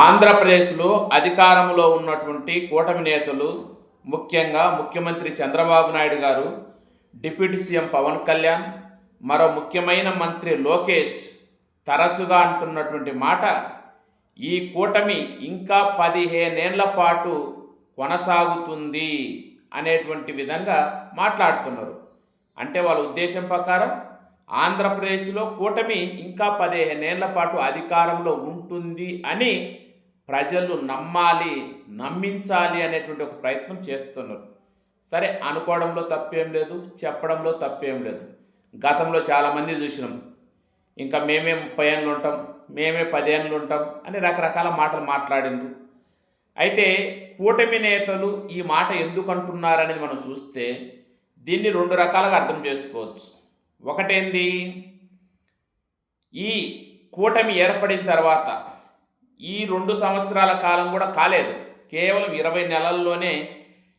ఆంధ్రప్రదేశ్లో అధికారంలో ఉన్నటువంటి కూటమి నేతలు ముఖ్యంగా ముఖ్యమంత్రి చంద్రబాబు నాయుడు గారు డిప్యూటీ సీఎం పవన్ కళ్యాణ్ మరో ముఖ్యమైన మంత్రి లోకేష్ తరచుగా అంటున్నటువంటి మాట ఈ కూటమి ఇంకా పదిహేనేళ్ళ పాటు కొనసాగుతుంది అనేటువంటి విధంగా మాట్లాడుతున్నారు. అంటే వాళ్ళ ఉద్దేశం ప్రకారం ఆంధ్రప్రదేశ్లో కూటమి ఇంకా పదిహేనేళ్ళ పాటు అధికారంలో ఉంటుంది అని ప్రజలు నమ్మాలి నమ్మించాలి అనేటువంటి ఒక ప్రయత్నం చేస్తున్నారు. సరే అనుకోవడంలో తప్పేం లేదు చెప్పడంలో తప్పేం లేదు. గతంలో చాలామంది చూసినాం. ఇంకా మేమే ముప్పై ఏళ్ళు ఉంటాం మేమే పదేళ్ళు ఉంటాం అని రకరకాల మాటలు మాట్లాడిండ్రు. అయితే కూటమి నేతలు ఈ మాట ఎందుకు అంటున్నారనేది మనం చూస్తే దీన్ని రెండు రకాలుగా అర్థం చేసుకోవచ్చు. ఒకటేంది? ఈ కూటమి ఏర్పడిన తర్వాత ఈ రెండు సంవత్సరాల కాలం కూడా కాలేదు. కేవలం ఇరవై నెలల్లోనే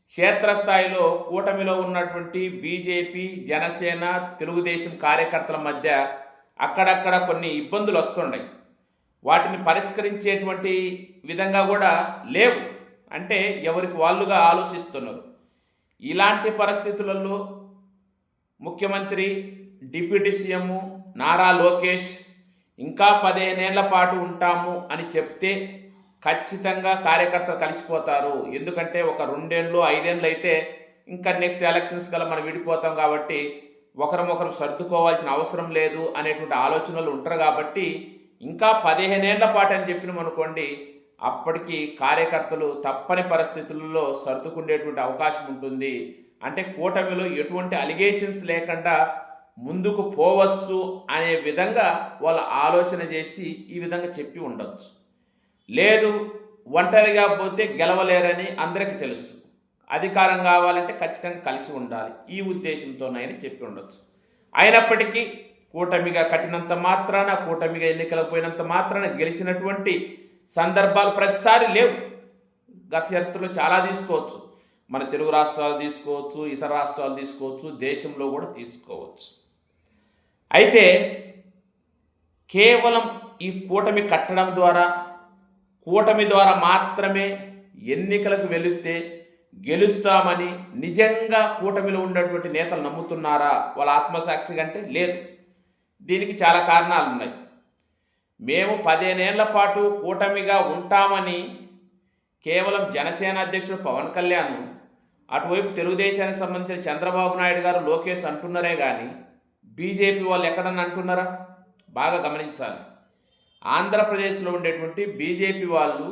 క్షేత్రస్థాయిలో కూటమిలో ఉన్నటువంటి బీజేపీ జనసేన తెలుగుదేశం కార్యకర్తల మధ్య అక్కడక్కడ కొన్ని ఇబ్బందులు వస్తుండయి. వాటిని పరిష్కరించేటువంటి విధంగా కూడా లేవు. అంటే ఎవరికి వాళ్ళుగా ఆలోచిస్తున్నారు. ఇలాంటి పరిస్థితులలో ముఖ్యమంత్రి డిప్యూటీ సీఎం నారా లోకేష్ ఇంకా పదిహేనేళ్ళ పాటు ఉంటాము అని చెప్తే ఖచ్చితంగా కార్యకర్తలు కలిసిపోతారు. ఎందుకంటే ఒక రెండేళ్ళు ఐదేళ్ళు అయితే ఇంకా నెక్స్ట్ ఎలక్షన్స్ కల్లా మనం విడిపోతాం కాబట్టి ఒకరినొకరు సర్దుకోవాల్సిన అవసరం లేదు అనేటువంటి ఆలోచనలు ఉంటారు కాబట్టి ఇంకా పదిహేనేళ్ళ పాటు అని చెప్పినాం అనుకోండి అప్పటికి కార్యకర్తలు తప్పని పరిస్థితుల్లో సర్దుకుండేటువంటి అవకాశం ఉంటుంది. అంటే కూటమిలో ఎటువంటి అలిగేషన్స్ లేకుండా ముందుకు పోవచ్చు అనే విధంగా వాళ్ళ ఆలోచన చేసి ఈ విధంగా చెప్పి ఉండొచ్చు. లేదు ఒంటరిగా పోతే గెలవలేరని అందరికీ తెలుసు. అధికారం కావాలంటే ఖచ్చితంగా కలిసి ఉండాలి. ఈ ఉద్దేశంతోనైనా చెప్పి ఉండొచ్చు. అయినప్పటికీ కూటమిగా కట్టినంత మాత్రాన కూటమిగా ఎన్నికలకు పోయినంత మాత్రాన గెలిచినటువంటి సందర్భాలు ప్రతిసారి లేవు. గత చరిత్రలో చాలా తీసుకోవచ్చు. మన తెలుగు రాష్ట్రాలు తీసుకోవచ్చు ఇతర రాష్ట్రాలు తీసుకోవచ్చు దేశంలో కూడా తీసుకోవచ్చు. అయితే కేవలం ఈ కూటమి కట్టడం ద్వారా కూటమి ద్వారా మాత్రమే ఎన్నికలకు వెళితే గెలుస్తామని నిజంగా కూటమిలో ఉన్నటువంటి నేతలు నమ్ముతున్నారా? వాళ్ళ ఆత్మసాక్షి కంటే లేదు. దీనికి చాలా కారణాలు ఉన్నాయి. మేము పదిహేనేళ్ళ పాటు కూటమిగా ఉంటామని కేవలం జనసేన అధ్యక్షుడు పవన్ కళ్యాణ్ అటువైపు తెలుగుదేశానికి సంబంధించిన చంద్రబాబు నాయుడు గారు లోకేష్ అంటున్నారే కానీ బీజేపీ వాళ్ళు ఎక్కడన్నా అంటున్నారా? బాగా గమనించాలి. ఆంధ్రప్రదేశ్లో ఉండేటువంటి బీజేపీ వాళ్ళు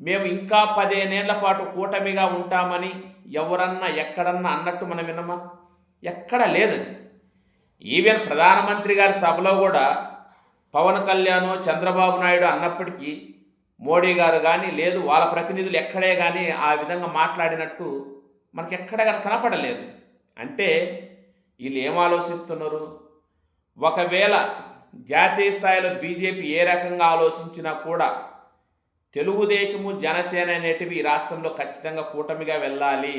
మేము ఇంకా పదిహేనేళ్ళ పాటు కూటమిగా ఉంటామని ఎవరన్నా ఎక్కడన్నా అన్నట్టు మనం వినమా ఎక్కడా లేదది ఈవెన్ ప్రధానమంత్రి గారి సభలో కూడా పవన్ కళ్యాణ్ చంద్రబాబు నాయుడు అన్నప్పటికీ మోడీ గారు కానీ లేదు వాళ్ళ ప్రతినిధులు ఎక్కడే కానీ ఆ విధంగా మాట్లాడినట్టు మనకి ఎక్కడ కనపడలేదు. అంటే వీళ్ళు ఏం ఆలోచిస్తున్నారు? ఒకవేళ జాతీయ స్థాయిలో బీజేపీ ఏ రకంగా ఆలోచించినా కూడా తెలుగుదేశము జనసేన అనేటివి ఈ రాష్ట్రంలో ఖచ్చితంగా కూటమిగా వెళ్ళాలి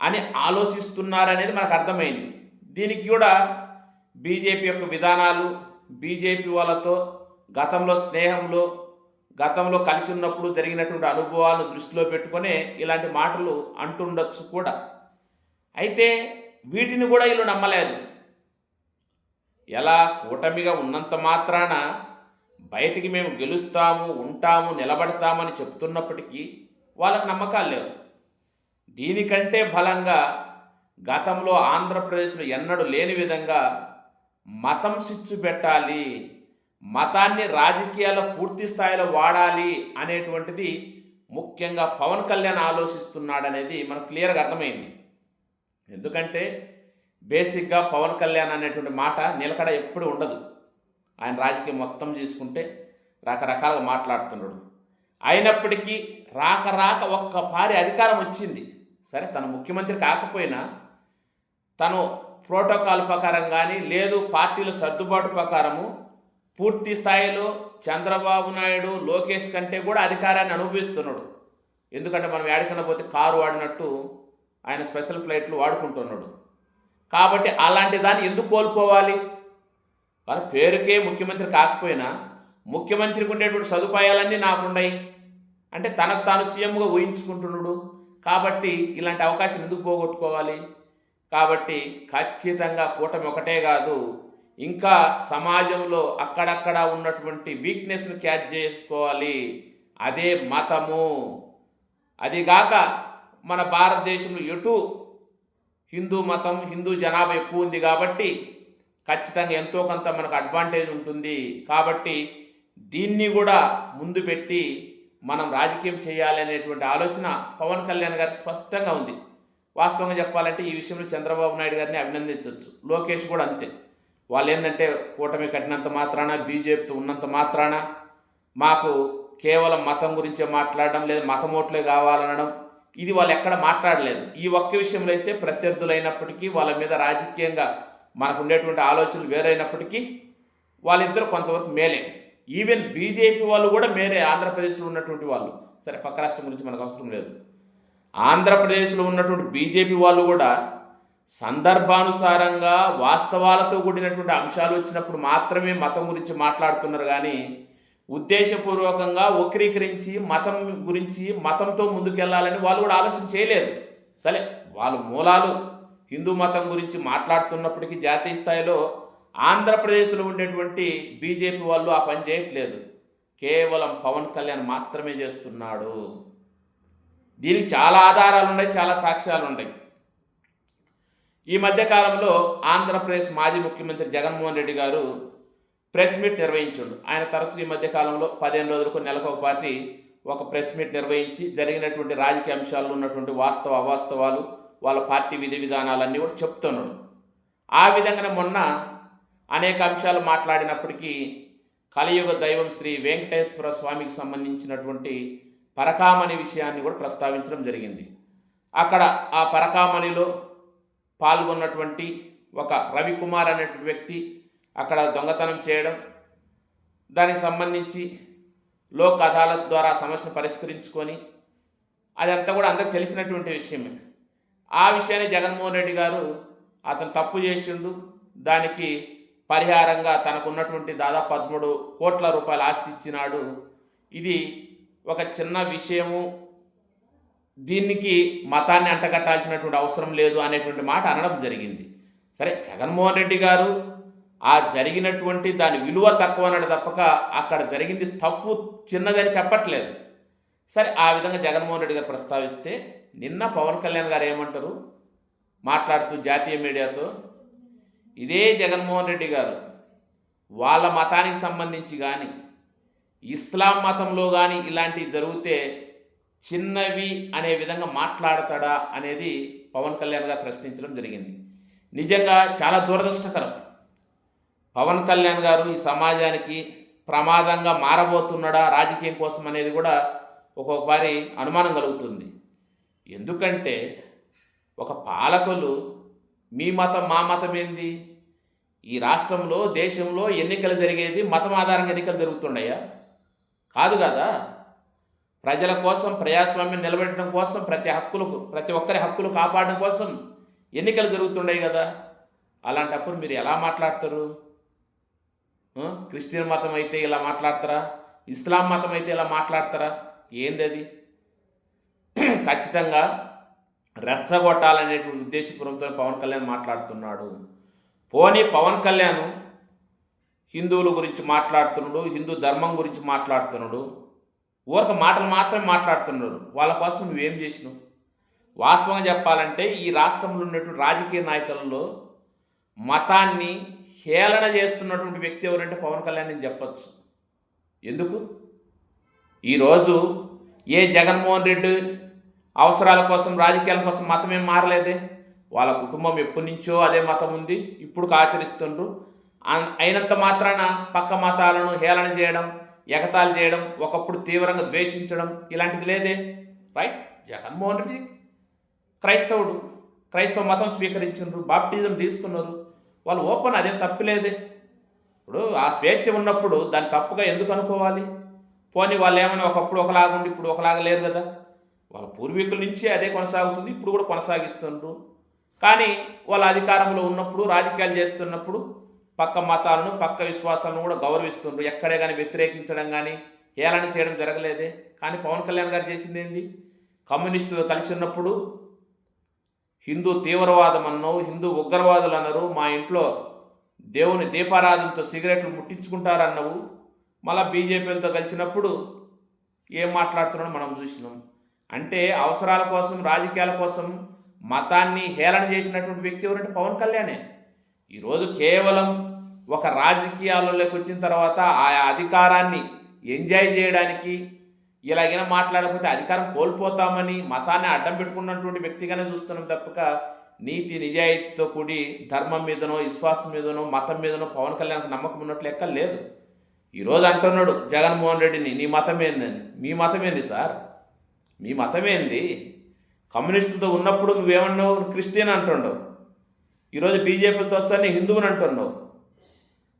అని ఆలోచిస్తున్నారనేది మనకు అర్థమైంది. దీనికి కూడా బీజేపీ యొక్క విధానాలు బీజేపీ వాళ్ళతో గతంలో స్నేహంలో గతంలో కలిసి ఉన్నప్పుడు జరిగినటువంటి అనుభవాలను దృష్టిలో పెట్టుకొని ఇలాంటి మాటలు అంటుండొచ్చు కూడా. అయితే వీటిని కూడా వీళ్ళు నమ్మలేదు. ఎలా? కూటమిగా ఉన్నంత మాత్రాన బయటికి మేము గెలుస్తాము ఉంటాము నిలబడతామని చెప్తున్నప్పటికీ వాళ్ళకు నమ్మకాలు లేవు. దీనికంటే బలంగా గతంలో ఆంధ్రప్రదేశ్లో ఎన్నడూ లేని విధంగా మతం సిచ్చు పెట్టాలి మతాన్ని రాజకీయాల్లో పూర్తి స్థాయిలో వాడాలి అనేటువంటిది ముఖ్యంగా పవన్ కళ్యాణ్ ఆలోచిస్తున్నాడనేది మనకు క్లియర్గా అర్థమైంది. ఎందుకంటే బేసిక్గా పవన్ కళ్యాణ్ అనేటువంటి మాట నిలకడ ఎప్పుడు ఉండదు. ఆయన రాజకీయం మొత్తం తీసుకుంటే రకరకాలుగా మాట్లాడుతున్నాడు. అయినప్పటికీ రాక రాక ఒక్క పారి అధికారం వచ్చింది. సరే తను ముఖ్యమంత్రి కాకపోయినా తను ప్రోటోకాల్ ప్రకారం కానీ లేదు పార్టీల సర్దుబాటు ప్రకారము పూర్తి స్థాయిలో చంద్రబాబు నాయుడు లోకేష్ కంటే కూడా అధికారాన్ని అనుభవిస్తున్నాడు. ఎందుకంటే మనం ఏడకన పోతే కారు వాడినట్టు ఆయన స్పెషల్ ఫ్లైట్లు వాడుకుంటున్నాడు. కాబట్టి అలాంటి దాన్ని ఎందుకు కోల్పోవాలి? వాళ్ళ పేరుకే ముఖ్యమంత్రి కాకపోయినా ముఖ్యమంత్రికి ఉండేటువంటి సదుపాయాలన్నీ నాకున్నాయి అంటే తనకు తాను సీఎంగా ఊహించుకుంటున్నాడు. కాబట్టి ఇలాంటి అవకాశం ఎందుకు పోగొట్టుకోవాలి? కాబట్టి ఖచ్చితంగా కూటమి ఒకటే కాదు ఇంకా సమాజంలో అక్కడక్కడ ఉన్నటువంటి వీక్నెస్ను క్యాచ్ చేసుకోవాలి. అదే మతము. అదిగాక మన భారతదేశంలో ఎటు హిందూ మతం హిందూ జనాభా ఎక్కువ ఉంది కాబట్టి ఖచ్చితంగా ఎంతో కొంత మనకు అడ్వాంటేజ్ ఉంటుంది. కాబట్టి దీన్ని కూడా ముందు పెట్టి మనం రాజకీయం చేయాలి అనేటువంటి ఆలోచన పవన్ కళ్యాణ్ గారికి స్పష్టంగా ఉంది. వాస్తవంగా చెప్పాలంటే ఈ విషయంలో చంద్రబాబు నాయుడు గారిని అభినందించవచ్చు లోకేష్ కూడా అంతే. వాళ్ళు ఏంటంటే కూటమి కట్టినంత మాత్రాన బీజేపీతో ఉన్నంత మాత్రాన మాకు కేవలం మతం గురించే మాట్లాడడం లేదా మతం ఓట్లే కావాలనడం ఇది వాళ్ళు ఎక్కడ మాట్లాడలేదు. ఈ ఒక్క విషయంలో అయితే ప్రత్యర్థులైనప్పటికీ వాళ్ళ మీద రాజకీయంగా మనకు ఉండేటువంటి ఆలోచనలు వేరైనప్పటికీ వాళ్ళిద్దరూ కొంతవరకు మేలే. ఈవెన్ బీజేపీ వాళ్ళు కూడా మేరే ఆంధ్రప్రదేశ్లో ఉన్నటువంటి వాళ్ళు. సరే పక్క రాష్ట్రం గురించి మనకు అవసరం లేదు. ఆంధ్రప్రదేశ్లో ఉన్నటువంటి బీజేపీ వాళ్ళు కూడా సందర్భానుసారంగా వాస్తవాలతో కూడినటువంటి అంశాలు వచ్చినప్పుడు మాత్రమే మతం గురించి మాట్లాడుతున్నారు కానీ ఉద్దేశపూర్వకంగా వక్రీకరించి మతం గురించి మతంతో ముందుకెళ్ళాలని వాళ్ళు కూడా ఆలోచన చేయలేదు. సరే వాళ్ళ మూలాలు. హిందూ మతం గురించి మాట్లాడుతున్నప్పటికీ జాతీయ స్థాయిలో ఆంధ్రప్రదేశ్లో ఉండేటువంటి బీజేపీ వాళ్ళు ఆ పని చేయట్లేదు. కేవలం పవన్ కళ్యాణ్ మాత్రమే చేస్తున్నాడు. దీనికి చాలా ఆధారాలు ఉన్నాయి చాలా సాక్ష్యాలు ఉన్నాయి ఈ మధ్యకాలంలో ఆంధ్రప్రదేశ్ మాజీ ముఖ్యమంత్రి జగన్మోహన్ రెడ్డి గారు ప్రెస్ మీట్ నిర్వహించాడు. ఆయన తరచుగా ఈ మధ్యకాలంలో పదిహేను రోజులకు నెలకు ఒక పార్టీ ఒక ప్రెస్ మీట్ నిర్వహించి జరిగినటువంటి రాజకీయ అంశాల్లో ఉన్నటువంటి వాస్తవ అవాస్తవాలు వాళ్ళ పార్టీ విధి విధానాలన్నీ కూడా చెప్తున్నాడు. ఆ విధంగానే మొన్న అనేక అంశాలు మాట్లాడినప్పటికీ కలియుగ దైవం శ్రీ వెంకటేశ్వర స్వామికి సంబంధించినటువంటి పరకామణి విషయాన్ని కూడా ప్రస్తావించడం జరిగింది. అక్కడ ఆ పరకామణిలో పాల్గొన్నటువంటి ఒక రవికుమార్ అనేటువంటి వ్యక్తి అక్కడ దొంగతనం చేయడం దానికి సంబంధించి లోక్ అదాలత్ ద్వారా సమస్యను పరిష్కరించుకొని అదంతా కూడా అందరికి తెలిసినటువంటి విషయమే. ఆ విషయాన్ని జగన్మోహన్ రెడ్డి గారు అతను తప్పు చేసిండు దానికి పరిహారంగా తనకున్నటువంటి దాదాపు పదమూడు కోట్ల రూపాయలు ఆస్తి ఇచ్చినాడు. ఇది ఒక చిన్న విషయము. దీనికి మతాన్ని అంటగట్టాల్సినటువంటి అవసరం లేదు అనేటువంటి మాట అనడం జరిగింది. సరే జగన్మోహన్ రెడ్డి గారు ఆ జరిగినటువంటి దాని విలువ తక్కువ అన్నాడు తప్పక అక్కడ జరిగింది తప్పు చిన్నదని చెప్పట్లేదు. సరే ఆ విధంగా జగన్మోహన్ రెడ్డి గారు ప్రస్తావిస్తే నిన్న పవన్ కళ్యాణ్ గారు ఏమంటారు? మాట్లాడుతూ జాతీయ మీడియాతో ఇదే జగన్మోహన్ రెడ్డి గారు వాళ్ళ మతానికి సంబంధించి కానీ ఇస్లాం మతంలో కానీ ఇలాంటివి జరిగితే చిన్నవి అనే విధంగా మాట్లాడతాడా? అనేది పవన్ కళ్యాణ్ గారు ప్రశ్నించడం జరిగింది. నిజంగా చాలా దురదృష్టకరం. పవన్ కళ్యాణ్ గారు ఈ సమాజానికి ప్రమాదంగా మారబోతున్నాడా రాజకీయం కోసం అనేది కూడా ఒక్కొక్కసారి అనుమానం కలుగుతుంది. ఎందుకంటే ఒక పాలకులు మీ మతం మా మతం ఏంది? ఈ రాష్ట్రంలో దేశంలో ఎన్నికలు జరిగేది మతం ఆధారంగా ఎన్నికలు జరుగుతున్నాయా కాదు కదా. ప్రజల కోసం ప్రజాస్వామ్యం నిలబెట్టడం కోసం ప్రతి హక్కులకు ప్రతి ఒక్కరి హక్కులు కాపాడడం కోసం ఎన్నికలు జరుగుతున్నాయి కదా. అలాంటప్పుడు మీరు ఎలా మాట్లాడతారు? క్రిస్టియన్ మతం అయితే ఇలా మాట్లాడతారా? ఇస్లాం మతం అయితే ఇలా మాట్లాడతారా? ఏంది అది ఖచ్చితంగా రెచ్చగొట్టాలనేటువంటి ఉద్దేశపూర్వంతో పవన్ కళ్యాణ్ మాట్లాడుతున్నాడు. పోనీ పవన్ కళ్యాణ్ హిందువుల గురించి మాట్లాడుతున్నాడు హిందూ ధర్మం గురించి మాట్లాడుతున్నాడు. ఊరక మాటలు మాత్రమే మాట్లాడుతున్నాడు. వాళ్ళ కోసం నువ్వేం చేసినావు? వాస్తవంగా చెప్పాలంటే ఈ రాష్ట్రంలో ఉన్నటువంటి రాజకీయ నాయకులలో మతాన్ని హేళన చేస్తున్నటువంటి వ్యక్తి ఎవరంటే పవన్ కళ్యాణ్ అని చెప్పచ్చు. ఎందుకు? ఈరోజు ఏ జగన్మోహన్ రెడ్డి అవసరాల కోసం రాజకీయాల కోసం మతం ఏం మారలేదే? వాళ్ళ కుటుంబం ఎప్పటి నుంచో అదే మతం ఉంది ఇప్పుడు ఆచరిస్తుండ్రు. అయినంత మాత్రాన పక్క మతాలను హేళన చేయడం ఎగతాలు చేయడం ఒకప్పుడు తీవ్రంగా ద్వేషించడం ఇలాంటిది లేదే? రైట్? జగన్మోహన్ రెడ్డి క్రైస్తవుడు. క్రైస్తవ మతం స్వీకరించారు బాప్టిజం తీసుకున్నారు. వాళ్ళు ఓపెన్ అదేం తప్పులేదే ఇప్పుడు ఆ స్వేచ్ఛ ఉన్నప్పుడు దాన్ని తప్పుగా ఎందుకు అనుకోవాలి? పోనీ వాళ్ళు ఏమైనా ఒకప్పుడు ఒకలాగా ఉండి ఇప్పుడు ఒకలాగా లేరు కదా. వాళ్ళ పూర్వీకుల నుంచి అదే కొనసాగుతుంది ఇప్పుడు కూడా కొనసాగిస్తుండ్రు. కానీ వాళ్ళ అధికారంలో ఉన్నప్పుడు రాజకీయాలు చేస్తున్నప్పుడు పక్క మతాలను పక్క విశ్వాసాలను కూడా గౌరవిస్తుండ్రు. ఎక్కడే కానీ వ్యతిరేకించడం కానీ హేళన చేయడం జరగలేదే. కానీ పవన్ కళ్యాణ్ గారు చేసింది ఏంది కమ్యూనిస్టులు కలిసి ఉన్నప్పుడు హిందూ తీవ్రవాదం అన్నో హిందూ ఉగ్రవాదులు అన్నారు మా ఇంట్లో దేవుని దీపారాధనతో సిగరెట్లు ముట్టించుకుంటారన్నవు. మళ్ళా బీజేపీలతో కలిసినప్పుడు ఏం మాట్లాడుతున్నాడో మనం చూసినాం. అంటే అవసరాల కోసం రాజకీయాల కోసం మతాన్ని హేళన చేసినటువంటి వ్యక్తి ఎవరంటే పవన్ కళ్యాణే. ఈరోజు కేవలం ఒక రాజకీయాలలోకి వచ్చిన తర్వాత ఆ అధికారాన్ని ఎంజాయ్ చేయడానికి ఇలాగైనా మాట్లాడకపోతే అధికారం కోల్పోతామని మతాన్ని అడ్డం పెట్టుకున్నటువంటి వ్యక్తిగానే చూస్తున్నాం తప్పక. నీతి నిజాయితీతో కూడి ధర్మం మీదనో విశ్వాసం మీదనో మతం మీదనో పవన్ కళ్యాణ్కి నమ్మకం ఉన్నట్లు లెక్క లేదు. ఈరోజు అంటున్నాడు జగన్మోహన్ రెడ్డిని నీ మతం ఏందని మీ మతం ఏంది సార్? మీ మతం ఏంది? కమ్యూనిస్టులతో ఉన్నప్పుడు నువ్వేమన్నావు? క్రిస్టియన్ అంటున్నావు. ఈరోజు బీజేపీలతో వచ్చాను హిందువుని అంటున్నావు.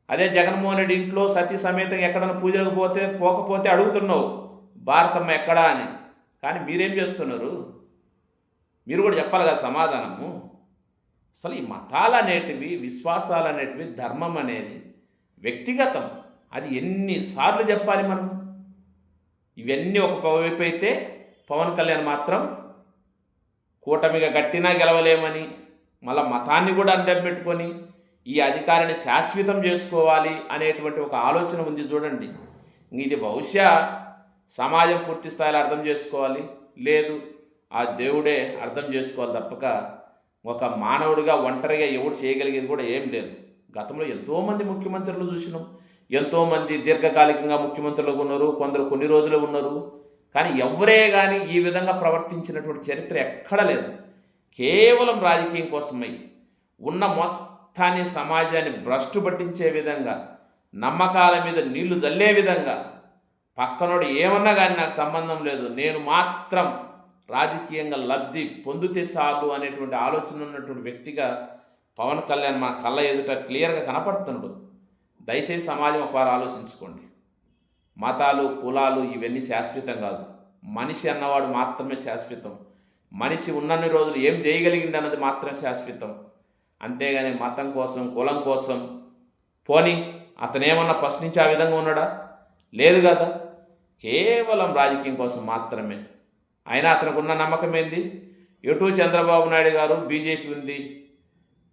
అదే జగన్మోహన్ రెడ్డి ఇంట్లో సతీ సమేతంగా ఎక్కడైనా పూజలకు పోతే పోకపోతే అడుగుతున్నావు. భారతమ్మ ఎక్కడా అని. కానీ మీరేం చేస్తున్నారు? మీరు కూడా చెప్పాలి కదా సమాధానము. అసలు ఈ మతాలు అనేటివి విశ్వాసాలు అనేటివి ధర్మం అనేది వ్యక్తిగతం. అది ఎన్నిసార్లు చెప్పాలి మనం? ఇవన్నీ ఒక వైపు అయితే పవన్ కళ్యాణ్ మాత్రం కూటమిగా గట్టినా గెలవలేమని మళ్ళా మతాన్ని కూడా అడ్డం పెట్టుకొని ఈ అధికారాన్ని శాశ్వతం చేసుకోవాలి అనేటువంటి ఒక ఆలోచన ఉంది చూడండి. ఇది బహుశా సమాజం పూర్తి స్థాయిలో అర్థం చేసుకోవాలి. లేదు ఆ దేవుడే అర్థం చేసుకోవాలి తప్పక. ఒక మానవుడిగా ఒంటరిగా ఎవడు చేయగలిగేది కూడా ఏం లేదు. గతంలో ఎంతోమంది ముఖ్యమంత్రులు చూసినాం. ఎంతోమంది దీర్ఘకాలికంగా ముఖ్యమంత్రులు ఉన్నారు కొందరు కొన్ని రోజులు ఉన్నారు. కానీ ఎవరే కానీ ఈ విధంగా ప్రవర్తించినటువంటి చరిత్ర ఎక్కడ లేదు. కేవలం రాజకీయం కోసమై. ఉన్న మొత్తాన్ని సమాజాన్ని భ్రష్టు పట్టించే విధంగా నమ్మకాల మీద నీళ్ళు జల్లే విధంగా పక్కనోడు ఏమన్నా కానీ నాకు సంబంధం లేదు. నేను మాత్రం రాజకీయంగా లబ్ధి పొందితే చాలు అనేటువంటి ఆలోచన ఉన్నటువంటి వ్యక్తిగా పవన్ కళ్యాణ్ మా కళ్ళ ఎదుట క్లియర్గా కనపడుతున్నాడు దయచేసి సమాజం ఒకవారు ఆలోచించుకోండి. మతాలు కులాలు ఇవన్నీ శాశ్వతం కాదు. మనిషి అన్నవాడు మాత్రమే శాశ్వతం. మనిషి ఉన్నన్ని రోజులు ఏం చేయగలిగింది అన్నది మాత్రమే శాశ్వతం. అంతేగాని మతం కోసం కులం కోసం పోని అతనేమన్నా ప్రశ్నించి ఆ విధంగా ఉన్నాడా? లేదు కదా? కేవలం రాజకీయం కోసం మాత్రమే. అయినా అతనికి ఉన్న నమ్మకం ఏంది? ఎటు చంద్రబాబు నాయుడు గారు బీజేపీ ఉంది.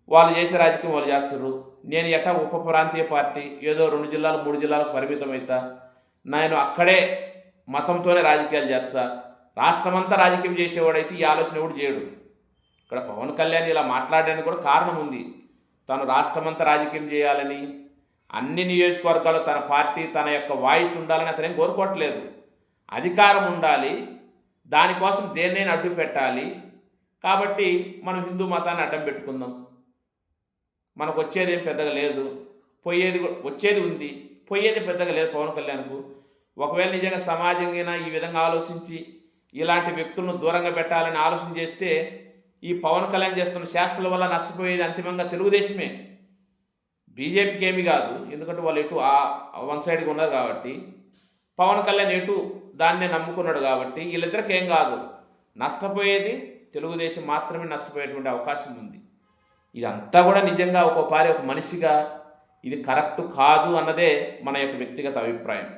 వాళ్ళు చేసే రాజకీయం వాళ్ళు చేస్తారు నేను ఎట్టా ఉప ప్రాంతీయ పార్టీ ఏదో రెండు జిల్లాలు మూడు జిల్లాలకు పరిమితం అవుతా నేను అక్కడే మతంతోనే రాజకీయాలు చేస్తా. రాష్ట్రమంతా రాజకీయం చేసేవాడైతే ఈ ఆలోచన ఎవడు చేయడు. ఇక్కడ పవన్ కళ్యాణ్ ఇలా మాట్లాడడానికి కూడా కారణం ఉంది. తను రాష్ట్రమంతా రాజకీయం చేయాలని అన్ని నియోజకవర్గాలు తన పార్టీ తన యొక్క వాయిస్ ఉండాలని అతనేం కోరుకోవట్లేదు. అధికారం ఉండాలి దానికోసం దేన్నైనా అడ్డు పెట్టాలి. కాబట్టి మనం హిందూ మతాన్ని అడ్డం పెట్టుకుందాం. మనకు వచ్చేది ఏం పెద్దగా లేదు. పోయేది కూడా- వచ్చేది ఉంది. పోయేది పెద్దగా లేదు పవన్ కళ్యాణ్కు. ఒకవేళ నిజంగా సమాజంగా ఈ విధంగా ఆలోచించి ఇలాంటి వ్యక్తులను దూరంగా పెట్టాలని ఆలోచన చేస్తే ఈ పవన్ కళ్యాణ్ చేస్తున్న శాస్త్రాల వల్ల నష్టపోయేది అంతిమంగా తెలుగుదేశమే. బీజేపీకి ఏమి కాదు. ఎందుకంటే వాళ్ళు ఎటు ఆ వన్ సైడ్గా ఉన్నారు కాబట్టి పవన్ కళ్యాణ్ ఎటు దాన్నే నమ్ముకున్నాడు కాబట్టి వీళ్ళిద్దరికి ఏం కాదు. నష్టపోయేది తెలుగుదేశం మాత్రమే నష్టపోయేటువంటి అవకాశం ఉంది. ఇదంతా కూడా నిజంగా ఒక పారి ఒక మనిషిగా ఇది కరెక్ట్ కాదు అన్నదే మన యొక్క వ్యక్తిగత అభిప్రాయం.